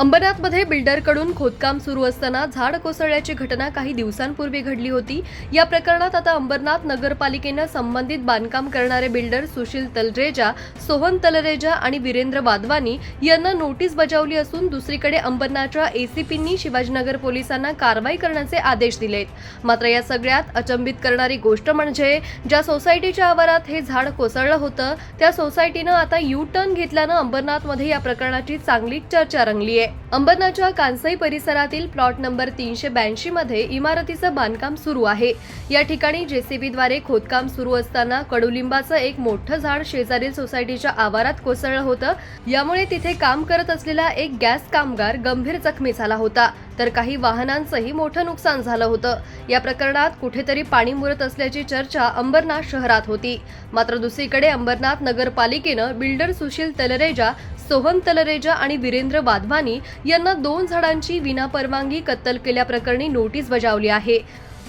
अंबरनाथमध्ये बिल्डरकडून खोदकाम सुरू असताना झाड कोसळल्याची घटना काही दिवसांपूर्वी घडली होती. या प्रकरणात आता अंबरनाथ नगरपालिकेनं संबंधित बांधकाम करणारे बिल्डर सुशील तलरेजा सोहन तलरेजा आणि वीरेंद्र वाधवानी यांना नोटीस बजावली असून दुसरीकडे अंबरनाथच्या एसीपींनी शिवाजीनगर पोलिसांना कारवाई करण्याचे आदेश दिलेत. मात्र या सगळ्यात अचंबित करणारी गोष्ट म्हणजे ज्या सोसायटीच्या आवारात हे झाड कोसळलं होतं त्या सोसायटीनं आता यू टर्न घेतल्यानं अंबरनाथमध्ये या प्रकरणाची चांगलीच चर्चा रंगली आहे अंबरनाथच्या कांसाई परिसरातील प्लॉट नंबर तीनशे ब्याऐंशी मध्ये इमारतीचं बांधकाम सुरू आहे. या ठिकाणी जेसीबीद्वारे खोदकाम सुरू असताना कडुलिंबाचं एक मोठं झाड शेजारील सोसायटीच्या आवारात कोसळलं होतं. यामुळे तिथे काम करत असलेला एक गॅस कामगार गंभीर जखमी झाला होता. तर काही वाहनांचंही मोठं नुकसान झालं होतं. या प्रकरणात कुठेतरी पाणी मुरत असल्याची चर्चा अंबरनाथ शहरात होती. मात्र दुसरीकडे अंबरनाथ नगरपालिकेनं बिल्डर सुशील तलरेजा सोहन तलरेजा आणि वीरेंद्र वाधवानी यांना दोन झाडांची विनापरवानगी कत्तल केल्याप्रकरणी नोटीस बजावली आहे.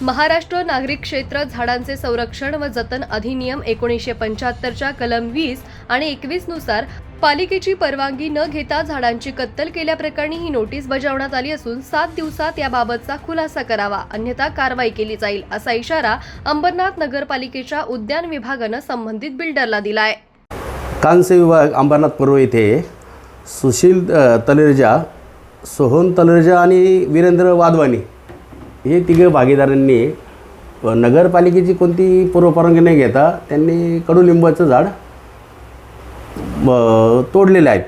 महाराष्ट्र नागरिक क्षेत्र झाडांचे संरक्षण व जतन अधिनियम एकोणीसशे पंच्याहत्तरच्या कलम वीस आणि एकवीसनुसार पालिकेची परवानगी न घेता झाडांची कत्तल केल्याप्रकरणी ही नोटीस बजावण्यात आली असून सात दिवसात याबाबतचा खुलासा करावा. अन्यथा कारवाई केली जाईल असा इशारा अंबरनाथ नगरपालिकेच्या उद्यान विभागानं संबंधित बिल्डरला दिला आहे कांस्य विभाग अंबरनाथ पूर्व येथे सुशील अ, तलरेजा सोहन तलरेजा आणि वीरेंद्र वाधवानी हे तिघं भागीदारांनी नगरपालिकेची कोणती पूर्वपरवानगी न घेता त्यांनी कडुलिंबाचं झाड ब- तोडलेले आहेत.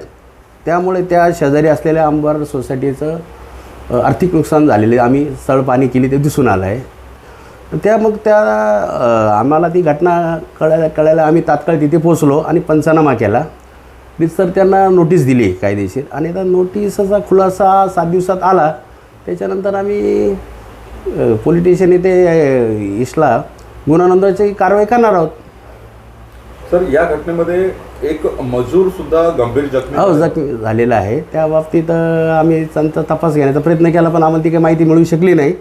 त्यामुळे त्या शेजारी असलेल्या अंबर सोसायटीचं आर्थिक नुकसान झालेले आम्ही सळपाणी केली ते दिसून आलं आहे त्या मग त्या आम्हाला ती घटना कळायला कळायला आम्ही तात्काळ तिथे पोचलो आणि पंचनामा केला. सर त्यांना नोटीस दिली कायदेशीर. आणि त्या नोटीसचा खुलासा सात दिवसात आला. त्याच्यानंतर आम्ही पोलीस स्टेशन येथे इसला. गुन्हा नोंदवायची कारवाई करणार आहोत. सर या घटनेमध्ये एक मजूर सुद्धा गंभीर जखमी हो. जखमी झालेला आहे. त्या बाबतीत आम्ही त्यांचा तपास घेण्याचा प्रयत्न केला पण आम्हाला ती काही माहिती मिळू शकली नाही.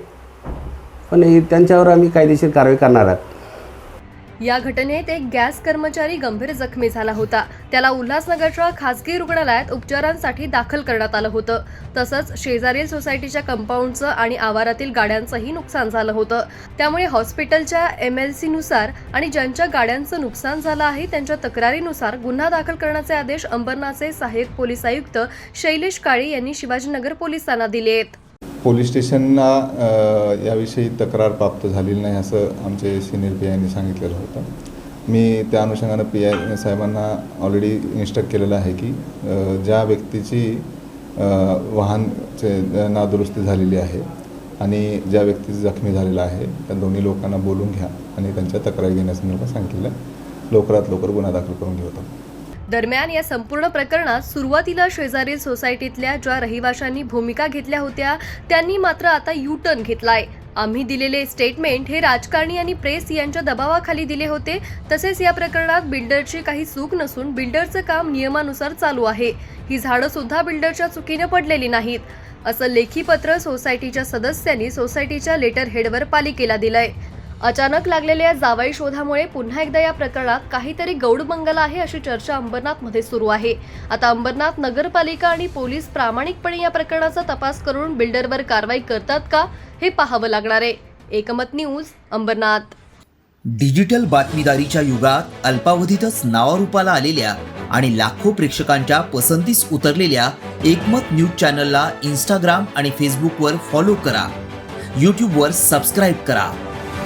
पण त्यांच्यावर आम्ही कायदेशीर कारवाई करणार आहोत. या घटनेत एक गॅस कर्मचारी गंभीर जखमी झाला होता. त्याला उल्हासनगरच्या खासगी रुग्णालयात उपचारांसाठी दाखल करण्यात आलं होतं. तसंच शेजारील सोसायटीच्या कंपाऊंडचं आणि आवारातील गाड्यांचंही नुकसान झालं होतं. त्यामुळे हॉस्पिटलच्या एम एलनुसार आणि ज्यांच्या गाड्यांचं नुकसान झालं आहे त्यांच्या तक्रारीनुसार गुन्हा दाखल करण्याचे आदेश अंबरनाथचे सहाय्यक पोलीस आयुक्त शैलेश काळे यांनी शिवाजीनगर पोलिसांना दिले आहेत. पोलीस स्टेशनला याविषयी तक्रार प्राप्त झालेली नाही असं आमचे सिनियर पी आयने सांगितलेलं होतं मी त्या अनुषंगानं पी आय साहेबांना ऑलरेडी इन्स्ट्रक्ट केलेलं आहे की ज्या व्यक्तीची वाहनचे नादुरुस्ती झालेली आहे आणि ज्या व्यक्तीचं जखमी झालेला आहे त्या दोन्ही लोकांना बोलून घ्या आणि त्यांच्या तक्रारी घेण्यासंदर्भात सांगितलेलं आहे. लवकरात लवकर गुन्हा दाखल करून घेऊ आपण दरम्यान या संपूर्ण प्रकरणात सुरुवातीला शेजारील सोसायटीतल्या ज्या रहिवाशांनी भूमिका घेतल्या होत्या त्यांनी मात्र आता यू टर्न घेतलाय. आम्ही दिलेले स्टेटमेंट हे राजकारणी आणि प्रेस यांच्या दबावाखाली दिले होते. तसेच या प्रकरणात बिल्डरची काही चूक नसून बिल्डरचं काम नियमानुसार चालू आहे. ही झाडं सुद्धा बिल्डरच्या चुकीने पडलेली नाहीत. असं लेखी पत्र सोसायटीच्या सदस्यांनी सोसायटीच्या लेटर हेडवर पालिकेला दिलंय. अचानक लागलेल्या या जावाई शोधामुळे पुन्हा एकदा या प्रकरणात काहीतरी गौड मंगल आहे अशी चर्चा अंबरनाथमध्ये सुरू आहे. आता अंबरनाथ नगरपालिका आणि पोलीस प्रामाणिकपणे या प्रकरणाचा तपास करून बिल्डरवर कारवाई करतात का हे पाहावं लागणार आहे. एकमत न्यूज अंबरनाथ. डिजिटल बातमीदारीच्या युगात अल्पावधीतच नावारूपाला आलेल्या आणि लाखो प्रेक्षकांच्या पसंतीस उतरलेल्या एकमत न्यूज चॅनलला इंस्टाग्राम आणि फेसबुकवर फॉलो करा. यूट्यूबवर सबस्क्राईब करा.